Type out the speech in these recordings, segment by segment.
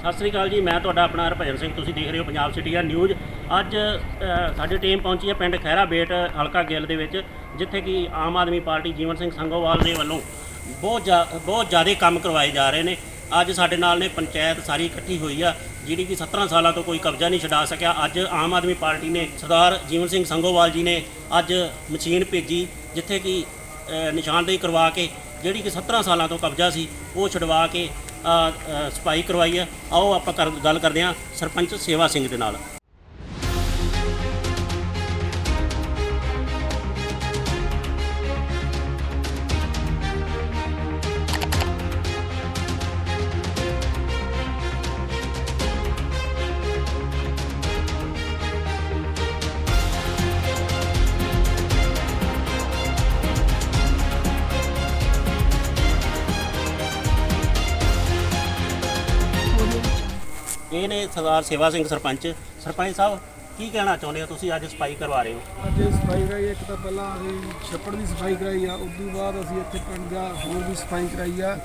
ਸਤਿ ਸ੍ਰੀ ਅਕਾਲ ਜੀ, ਮੈਂ ਤੁਹਾਡਾ ਆਪਣਾ ਹਰਭਜਨ ਸਿੰਘ, ਤੁਸੀਂ ਦੇਖ ਰਹੇ ਹੋ ਪੰਜਾਬ ਸਿਟੀਆ ਨਿਊਜ਼ ਅੱਜ ਸਾਡੀ ਟੀਮ ਪਹੁੰਚੀ ਹੈ ਪਿੰਡ ਖੈਰਾ ਹਲਕਾ ਗਿੱਲ ਦੇ ਵਿੱਚ, ਜਿੱਥੇ ਕਿ ਆਮ ਆਦਮੀ ਪਾਰਟੀ ਜੀਵਨ ਸਿੰਘ ਸੰਗੋਵਾਲ ਦੇ ਵੱਲੋਂ ਬਹੁਤ ਜ਼ਿਆ- ਬਹੁਤ ਜ਼ਿਆਦਾ ਕੰਮ ਕਰਵਾਏ ਜਾ ਰਹੇ ਨੇ। ਅੱਜ ਸਾਡੇ ਨਾਲ ਨੇ ਪੰਚਾਇਤ ਸਾਰੀ ਇਕੱਠੀ ਹੋਈ ਆ, ਜਿਹੜੀ ਕਿ 17 ਸਾਲਾਂ ਤੋਂ ਕੋਈ ਕਬਜ਼ਾ ਨਹੀਂ ਛਡਾ ਸਕਿਆ। ਅੱਜ ਆਮ ਆਦਮੀ ਪਾਰਟੀ ਨੇ ਸਰਦਾਰ ਜੀਵਨ ਸਿੰਘ ਸੰਗੋਵਾਲ ਜੀ ਨੇ ਅੱਜ ਮਸ਼ੀਨ ਭੇਜੀ, ਜਿੱਥੇ ਕਿ ਨਿਸ਼ਾਨਦੇਹੀ ਕਰਵਾ ਕੇ, ਜਿਹੜੀ ਕਿ 17 ਸਾਲਾਂ ਤੋਂ ਕਬਜ਼ਾ ਸੀ, ਉਹ ਛਡਵਾ ਕੇ ਸਫ਼ਾਈ ਕਰਵਾਈ ਆ। ਆਓ ਆਪਾਂ ਕਰ- ਗੱਲ ਕਰਦੇ ਹਾਂ ਸਰਪੰਚ ਸੇਵਾ ਸਿੰਘ ਦੇ ਨਾਲ। ਇਹ ਨੇ ਸਰਦਾਰ ਸੇਵਾ ਸਿੰਘ ਸਰਪੰਚ। ਸਰਪੰਚ ਸਾਹਿਬ, ਕੀ ਕਹਿਣਾ ਚਾਹੁੰਦੇ ਹੋ ਤੁਸੀਂ? ਅੱਜ ਸਫ਼ਾਈ ਕਰਵਾ ਰਹੇ ਹੋ। ਅੱਜ ਇਹ ਸਫ਼ਾਈ ਕਰਾਈ, ਇੱਕ ਤਾਂ ਪਹਿਲਾਂ ਅਸੀਂ ਛੱਪੜ ਦੀ ਸਫ਼ਾਈ ਕਰਾਈ ਆ, ਉਸ ਤੋਂ ਬਾਅਦ ਅਸੀਂ ਇੱਥੇ ਪਿੰਡ ਦਾ ਹੋਰ ਵੀ ਸਫ਼ਾਈ ਕਰਾਈ ਆ।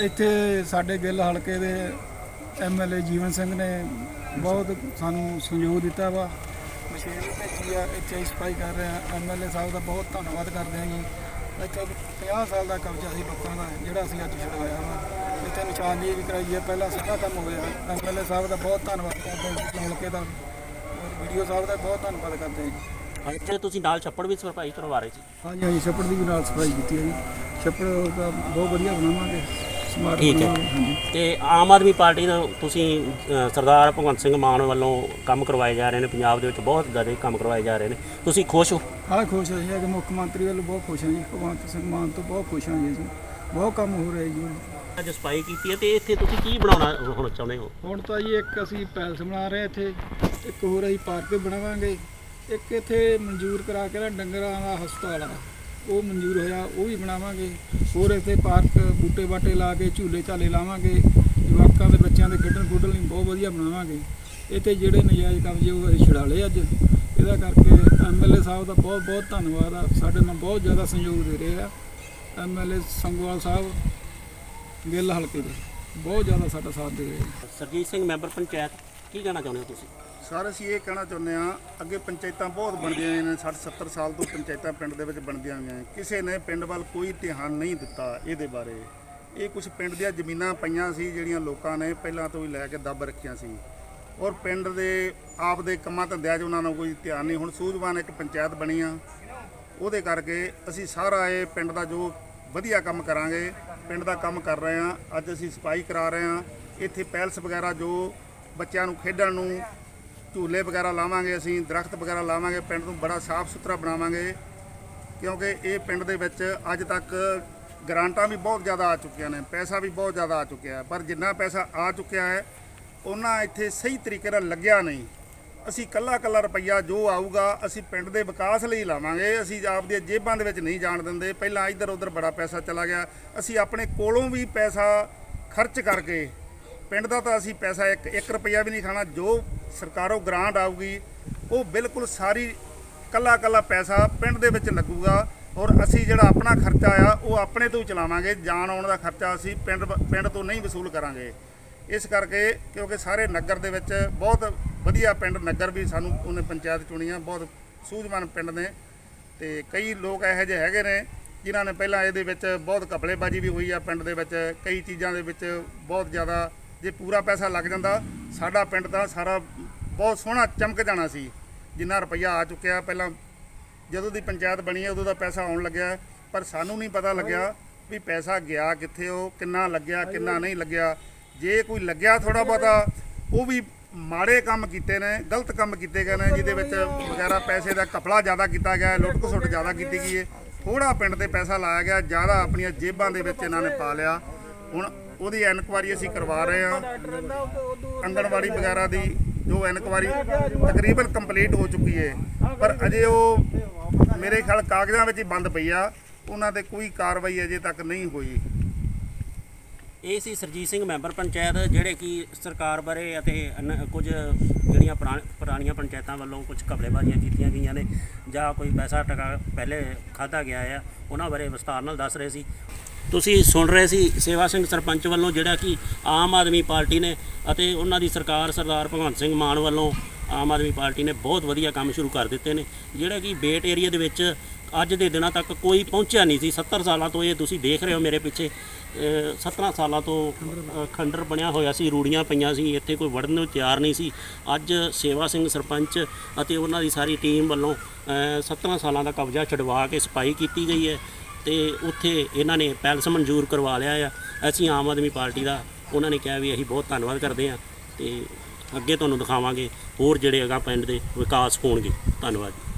ਇੱਥੇ ਸਾਡੇ ਗਿੱਲ ਹਲਕੇ ਦੇ ਐਮਐਲਏ ਜੀਵਨ ਸਿੰਘ ਨੇ ਬਹੁਤ ਸਾਨੂੰ ਸਹਿਯੋਗ ਦਿੱਤਾ ਵਾ। ਮਸ਼ੀਨ ਭੇਜੀ ਆ, ਇੱਥੇ ਸਫ਼ਾਈ ਕਰ ਰਹੇ ਆ। ਐਮਐਲਏ ਸਾਹਿਬ ਦਾ ਬਹੁਤ ਧੰਨਵਾਦ ਕਰਦੇ ਹਾਂ ਜੀ। ਇੱਥੇ 50 ਸਾਲ ਦਾ ਕਬਜ਼ਾ ਸੀ ਲੋਕਾਂ ਦਾ, ਜਿਹੜਾ ਅਸੀਂ ਅੱਜ ਛੁਡਵਾਇਆ ਵਾ। ਇੱਥੇ ਨਿਸ਼ਾਨਦੇਹੀ ਵੀ ਕਰਾਈ ਹੈ ਪਹਿਲਾਂ ਸਾਰਾ ਕੰਮ ਹੋਇਆ। ਐਮਐਲਏ ਸਾਹਿਬ ਦਾ ਬਹੁਤ ਧੰਨਵਾਦ ਕਰਦੇ ਹਾਂ ਹਲਕੇ ਦਾ। ਔਰ ਵੀਡੀਓ ਸਾਹਿਬ ਦਾ ਬਹੁਤ ਧੰਨਵਾਦ ਕਰਦੇ ਹਾਂ ਜੀ। ਅੱਜ ਤੁਸੀਂ ਨਾਲ ਛੱਪੜ ਵੀ ਸਫ਼ਾਈ ਕਰਵਾ ਰਹੇ ਸੀ। ਹਾਂਜੀ ਹਾਂਜੀ ਛੱਪੜ ਦੀ ਵੀ ਨਾਲ ਸਫ਼ਾਈ ਕੀਤੀ ਹੈ ਜੀ। ਛੱਪੜ ਦਾ ਬਹੁਤ ਵਧੀਆ ਬਣਾਵਾਂਗੇ। ਸਮਾਰਟ ਠੀਕ ਹੈ। ਬਣਾਵਾਂਗੇ, ਹਾਂਜੀ। ਤੇ ਆਮ ਆਦਮੀ ਪਾਰਟੀ ਦਾ ਤੁਸੀਂ ਅ, ਸਰਦਾਰ ਭਗਵੰਤ ਸਿੰਘ ਮਾਨ ਵੱਲੋਂ ਕੰਮ ਕਰਵਾਏ ਜਾ ਰਹੇ ਨੇ। ਪੰਜਾਬ ਦੇ ਵਿੱਚ ਬਹੁਤ ਜ਼ਿਆਦਾ ਕੰਮ ਕਰਵਾਏ ਜਾ ਰਹੇ ਨੇ। ਤੁਸੀਂ ਖੁਸ਼ ਹੋ? ਹਾਂ ਖੁਸ਼ ਹਾਂ ਜੀ। ਕਿ ਮੁੱਖ ਮੰਤਰੀ ਵੱਲੋਂ ਬਹੁਤ ਖੁਸ਼ ਹਾਂ ਜੀ। ਭਗਵੰਤ ਸਿੰਘ ਮਾਨ ਤੋਂ ਬਹੁਤ ਖੁਸ਼ ਹਾਂ ਜੀ ਅਸੀਂ। ਬਹੁਤ ਕੰਮ ਹੋ ਰਿਹਾ ਜੀ। ਅੱਜ ਸਫ਼ਾਈ ਕੀਤੀ ਹੈ ਤੇ ਇੱਥੇ ਤੁਸੀਂ ਕੀ ਬਣਾਉਣਾ ਹੁਣ ਚਾਹੁੰਦੇ ਹੋ? ਹੁਣ ਤਾਂ ਜੀ ਇੱਕ ਅਸੀਂ ਪੈਲਸ ਬਣਾ ਰਹੇ ਹਾਂ ਇੱਥੇ ਇੱਕ ਹੋਰ ਅਸੀਂ ਪਾਰਕ ਬਣਾਵਾਂਗੇ ਇੱਕ ਇੱਥੇ ਮਨਜ਼ੂਰ ਕਰਾ ਕੇ ਨਾ ਡੰਗਰਾਂ ਦਾ ਹਸਪਤਾਲ ਆ। ਉਹ ਮਨਜ਼ੂਰ ਹੋਇਆ ਉਹ ਵੀ ਬਣਾਵਾਂਗੇ। ਹੋਰ ਇੱਥੇ ਪਾਰਕ ਬੂਟੇ ਬਾਟੇ ਲਾ ਕੇ ਝੂਲੇ ਝਾਲੇ ਲਾਵਾਂਗੇ। ਜਵਾਕਾਂ ਦੇ ਬੱਚਿਆਂ ਦੇ ਖੇਡਣ ਖੁੱਡਣ ਲਈ ਬਹੁਤ ਵਧੀਆ ਬਣਾਵਾਂਗੇ। ਇੱਥੇ ਜਿਹੜੇ ਨਜਾਇਜ਼ ਕਬਜ਼ੇ ਉਹ ਅਸੀਂ ਛੁਡਾ ਲਏ ਅੱਜ। ਇਹਦਾ ਕਰਕੇ ਐਮਐਲਏ ਸਾਹਿਬ ਦਾ ਬਹੁਤ ਬਹੁਤ ਧੰਨਵਾਦ ਆ। ਸਾਡੇ ਨਾਲ ਬਹੁਤ ਜ਼ਿਆਦਾ ਸਹਿਯੋਗ ਦੇ ਰਹੇ ਆ। ਐਮਐਲਏ ਸੰਗਵਾਲ ਸਾਹਿਬ ਗਿੱਲ ਹਲਕੇ ਦੇ। ਬਹੁਤ ਜ਼ਿਆਦਾ ਸਾਡਾ ਸਾਥ ਦੇ ਰਹੇ ਸਰਜੀਤ ਸਿੰਘ ਮੈਂਬਰ ਪੰਚਾਇਤ ਕੀ ਕਹਿਣਾ ਚਾਹੁੰਦੇ ਹੋ ਤੁਸੀਂ? ਸਰ ਅਸੀਂ ਇਹ ਕਹਿਣਾ ਚਾਹੁੰਦੇ ਆ ਅੱਗੇ ਪੰਚਾਇਤਾਂ ਬਹੁਤ ਬਣਦੀਆਂ ਨੇ 60 70 ਸਾਲ ਤੋਂ ਪੰਚਾਇਤਾਂ ਪਿੰਡ ਦੇ ਵਿੱਚ ਬਣਦੀਆਂ ਆਈਆਂ ਕਿਸੇ ਨੇ ਪਿੰਡ ਵੱਲ ਕੋਈ ਧਿਆਨ ਨਹੀਂ ਦਿੱਤਾ ਇਹਦੇ ਬਾਰੇ। ਇਹ ਕੁਝ ਪਿੰਡ ਦੀਆਂ ਜ਼ਮੀਨਾਂ ਪਈਆਂ ਸੀ ਜਿਹੜੀਆਂ ਲੋਕਾਂ ਨੇ ਪਹਿਲਾਂ ਤੋਂ ਹੀ ਲੈ ਕੇ ਦੱਬ ਰੱਖੀਆਂ ਸੀ। ਔਰ ਪਿੰਡ ਦੇ ਆਪ ਦੇ ਕੰਮਾਂ ਧੰਦਿਆਂ 'ਚ ਉਹਨਾਂ ਨੂੰ ਕੋਈ ਧਿਆਨ ਨਹੀਂ। ਹੁਣ ਸੂਝਵਾਨ ਇੱਕ ਪੰਚਾਇਤ ਬਣੀ ਆ। ਉਹਦੇ ਕਰਕੇ ਅਸੀਂ ਸਾਰਾ ਇਹ ਪਿੰਡ ਦਾ ਜੋ ਵਧੀਆ ਕੰਮ ਕਰਾਂਗੇ, ਪਿੰਡ ਦਾ ਕੰਮ ਕਰ ਰਹੇ ਹਾਂ, ਅੱਜ ਅਸੀਂ ਸਫ਼ਾਈ ਕਰਾ ਰਹੇ ਹਾਂ, ਇੱਥੇ ਪੈਲਸ ਵਗੈਰਾ ਜੋ ਬੱਚਿਆਂ ਨੂੰ ਖੇਡਣ ਨੂੰ ਝੂਲੇ ਵਗੈਰਾ ਲਾਵਾਂਗੇ ਅਸੀਂ, ਦਰਖਤ ਵਗੈਰਾ ਲਾਵਾਂਗੇ, ਪਿੰਡ ਨੂੰ ਬੜਾ ਸਾਫ਼ ਸੁਥਰਾ ਬਣਾਵਾਂਗੇ, ਕਿਉਂਕਿ ਇਹ ਪਿੰਡ ਦੇ ਵਿੱਚ ਅੱਜ ਤੱਕ ਗ੍ਰਾਂਟਾਂ ਵੀ ਬਹੁਤ ਜ਼ਿਆਦਾ ਆ ਚੁੱਕੀਆਂ ਨੇ, ਪੈਸਾ ਵੀ ਬਹੁਤ ਜ਼ਿਆਦਾ ਆ ਚੁੱਕਿਆ ਪਰ ਜਿੰਨਾ ਪੈਸਾ ਆ ਚੁੱਕਿਆ ਹੈ, ਉਹਨਾਂ ਇੱਥੇ ਸਹੀ ਤਰੀਕੇ ਨਾਲ ਲੱਗਿਆ ਨਹੀਂ। ਅਸੀਂ ਕੱਲਾ ਕੱਲਾ ਰੁਪਈਆ ਜੋ ਆਊਗਾ ਅਸੀਂ ਪਿੰਡ ਦੇ ਵਿਕਾਸ ਲਈ ਲਾਵਾਂਗੇ। ਅਸੀਂ ਆਪਦੀਆਂ ਜੇਬਾਂ ਦੇ ਵਿੱਚ ਨਹੀਂ ਜਾਣ ਦਿੰਦੇ। ਪਹਿਲਾਂ ਇੱਧਰ ਉੱਧਰ ਬੜਾ ਪੈਸਾ ਚਲਾ ਗਿਆ। ਅਸੀਂ ਆਪਣੇ ਕੋਲੋਂ ਵੀ ਪੈਸਾ ਖਰਚ ਕਰਕੇ ਪਿੰਡ ਦਾ ਤਾਂ ਅਸੀਂ ਪੈਸਾ 1 1 ਰੁਪਈਆ ਵੀ ਨਹੀਂ ਖਾਣਾ। ਜੋ ਸਰਕਾਰੋਂ ਗ੍ਰਾਂਟ ਆਊਗੀ, ਉਹ ਬਿਲਕੁਲ ਸਾਰੀ ਕੱਲਾ ਕੱਲਾ ਪੈਸਾ ਪਿੰਡ ਦੇ ਵਿੱਚ ਲੱਗੂਗਾ। ਔਰ ਅਸੀਂ ਜਿਹੜਾ ਆਪਣਾ ਖਰਚਾ ਆ, ਉਹ ਆਪਣੇ ਤੋਂ ਹੀ ਚਲਾਵਾਂਗੇ। ਜਾਣ ਆਉਣ ਦਾ ਖਰਚਾ ਅਸੀਂ ਪਿੰਡ ਪਿੰਡ ਤੋਂ ਨਹੀਂ ਵਸੂਲ ਕਰਾਂਗੇ। ਇਸ ਕਰਕੇ ਕਿਉਂਕਿ ਸਾਰੇ ਨਗਰ ਦੇ ਵਿੱਚ ਬਹੁਤ ਵਧੀਆ ਪਿੰਡ ਨਗਰ ਵੀ ਸਾਨੂੰ ਉਹਨੇ ਪੰਚਾਇਤ ਚੁਣੀਆਂ, ਬਹੁਤ ਸੂਝਵਾਨ ਪਿੰਡ ਨੇ ਤੇ ਕਈ ਲੋਕ ਇਹੋ ਜਿਹੇ ਹੈਗੇ ਨੇ ਜਿਨ੍ਹਾਂ ਨੇ ਪਹਿਲਾਂ ਇਹਦੇ ਵਿੱਚ ਬਹੁਤ ਕਪੜੇਬਾਜੀ ਵੀ ਹੋਈ ਆ ਪਿੰਡ ਦੇ ਵਿੱਚ, ਕਈ ਚੀਜ਼ਾਂ ਦੇ ਵਿੱਚ ਬਹੁਤ ਜ਼ਿਆਦਾ ਜੇ ਪੂਰਾ ਪੈਸਾ ਲੱਗ ਜਾਂਦਾ, ਸਾਡਾ ਪਿੰਡ ਦਾ ਸਾਰਾ ਬਹੁਤ ਸੋਹਣਾ ਚਮਕ ਜਾਣਾ ਸੀ, ਜਿੰਨਾ ਰੁਪਈਆ ਆ ਚੁੱਕਿਆ ਪਹਿਲਾਂ ਜਦੋਂ ਦੀ ਪੰਚਾਇਤ ਬਣੀ ਹੈ ਉਦੋਂ ਦਾ ਪੈਸਾ ਆਉਣ ਲੱਗਿਆ, ਪਰ ਸਾਨੂੰ ਨਹੀਂ ਪਤਾ ਲੱਗਿਆ ਵੀ ਪੈਸਾ ਗਿਆ ਕਿੱਥੇ, ਉਹ ਕਿੰਨਾ ਲੱਗਿਆ, ਕਿੰਨਾ ਨਹੀਂ ਲੱਗਿਆ, ਜੇ ਕੋਈ ਲੱਗਿਆ ਥੋੜਾ ਬਹੁਤਾ, ਉਹ ਵੀ ਮਾੜੇ ਕੰਮ ਕੀਤੇ ਨੇ, ਗਲਤ ਕੰਮ ਕੀਤੇ ਗਏ ਨੇ, ਜਿਹਦੇ ਵਿੱਚ ਵਗੈਰਾ ਪੈਸੇ ਦਾ ਕਪੜਾ ਜ਼ਿਆਦਾ ਕੀਤਾ ਗਿਆ, ਲੁੱਟ ਖਸੁੱਟ ਜ਼ਿਆਦਾ ਕੀਤੀ ਗਈ ਹੈ ਥੋੜਾ ਪਿੰਡ ਤੇ ਪੈਸਾ ਲਾਇਆ ਗਿਆ, ਜ਼ਿਆਦਾ ਆਪਣੀਆਂ ਜੇਬਾਂ ਦੇ ਵਿੱਚ ਇਹਨਾਂ ਨੇ ਪਾ ਲਿਆ। ਹੁਣ ਉਹਦੀ ਇਨਕੁਆਰੀ ਅਸੀਂ ਕਰਵਾ ਰਹੇ ਹਾਂ। ਅੰਗਣਵਾੜੀ ਵਗੈਰਾ ਦੀ ਜੋ ਇਨਕੁਆਰੀ ਤਕਰੀਬਨ ਕੰਪਲੀਟ ਹੋ ਚੁੱਕੀ ਹੈ ਪਰ ਅਜੇ ਉਹ ਮੇਰੇ ਖਿਆਲ ਕਾਗਜ਼ਾਂ ਵਿੱਚ ਹੀ ਬੰਦ ਪਈ ਆ। ਉਹਨਾਂ ਤੇ ਕੋਈ ਕਾਰਵਾਈ ਅਜੇ ਤੱਕ ਨਹੀਂ ਹੋਈ। ਇਹ ਸੀ ਸਰਜੀਤ ਸਿੰਘ ਮੈਂਬਰ ਪੰਚਾਇਤ, ਜਿਹੜੇ ਕਿ ਸਰਕਾਰ ਬਾਰੇ ਅਤੇ ਕੁਝ ਜਿਹੜੀਆਂ ਪੁਰਾ- ਪੁਰਾਣੀਆਂ ਪੰਚਾਇਤਾਂ ਵੱਲੋਂ ਕੁਝ ਘਪਲੇਬਾਜ਼ੀਆਂ ਕੀਤੀਆਂ ਗਈਆਂ ਨੇ ਜਾਂ ਕੋਈ ਪੈਸਾ ਟਕਾ ਪਹਿਲੇ ਖਾਧਾ ਗਿਆ ਆ, ਉਹਨਾਂ ਬਾਰੇ ਵਿਸਤਾਰ ਨਾਲ ਦੱਸ ਰਹੇ ਸੀ। ਤੁਸੀਂ ਸੁਣ ਰਹੇ ਸੀ ਸੇਵਾ ਸਿੰਘ ਸਰਪੰਚ ਵੱਲੋਂ ਜਿਹੜਾ ਕਿ ਆਮ ਆਦਮੀ ਪਾਰਟੀ ਨੇ ਅਤੇ ਉਹਨਾਂ ਦੀ ਸਰਕਾਰ ਸਰਦਾਰ ਭਗਵੰਤ ਸਿੰਘ ਮਾਨ ਵੱਲੋਂ ਆਮ ਆਦਮੀ ਪਾਰਟੀ ਨੇ ਬਹੁਤ ਵਧੀਆ ਕੰਮ ਸ਼ੁਰੂ ਕਰ ਦਿੱਤੇ ਨੇ, ਜਿਹੜਾ ਕਿ ਬੇਟ ਏਰੀਆ ਦੇ ਵਿੱਚ ਅੱਜ ਦੇ ਦਿਨਾਂ ਤੱਕ ਕੋਈ ਪਹੁੰਚਿਆ ਨਹੀਂ ਸੀ। 70 ਸਾਲਾਂ ਤੋਂ ਇਹ ਤੁਸੀਂ ਦੇਖ ਰਹੇ ਹੋ ਮੇਰੇ ਪਿੱਛੇ। 17 ਸਾਲਾਂ ਤੋਂ ਅ, ਖੰਡਰ ਬਣਿਆ ਹੋਇਆ ਸੀ ਰੂੜੀਆਂ ਪਈਆਂ ਸੀ ਇੱਥੇ ਕੋਈ ਵੜਨ ਨੂੰ ਤਿਆਰ ਨਹੀਂ ਸੀ। ਅੱਜ ਸੇਵਾ ਸਿੰਘ ਸਰਪੰਚ ਅਤੇ ਉਹਨਾਂ ਦੀ ਸਾਰੀ ਟੀਮ ਵੱਲੋਂ ਅ, 17 ਸਾਲਾਂ ਦਾ ਕਬਜ਼ਾ ਛਡਵਾ ਕੇ ਸਫ਼ਾਈ ਕੀਤੀ ਗਈ ਹੈ ਤੇ ਉੱਥੇ ਇਹਨਾਂ ਨੇ ਪੈਲਸ ਮਨਜ਼ੂਰ ਕਰਵਾ ਲਿਆ ਆ। ਅਸੀਂ ਆਮ ਆਦਮੀ ਪਾਰਟੀ ਦਾ ਉਹਨਾਂ ਨੇ ਕਿਹਾ ਵੀ ਅਸੀਂ ਬਹੁਤ ਧੰਨਵਾਦ ਕਰਦੇ ਹਾਂ ਤੇ ਅੱਗੇ ਤੁਹਾਨੂੰ ਦਿਖਾਵਾਂਗੇ ਹੋਰ ਜਿਹੜੇ ਹੈਗਾ ਪਿੰਡ ਦੇ ਵਿਕਾਸ ਹੋਣਗੇ। ਧੰਨਵਾਦ। ਜੀ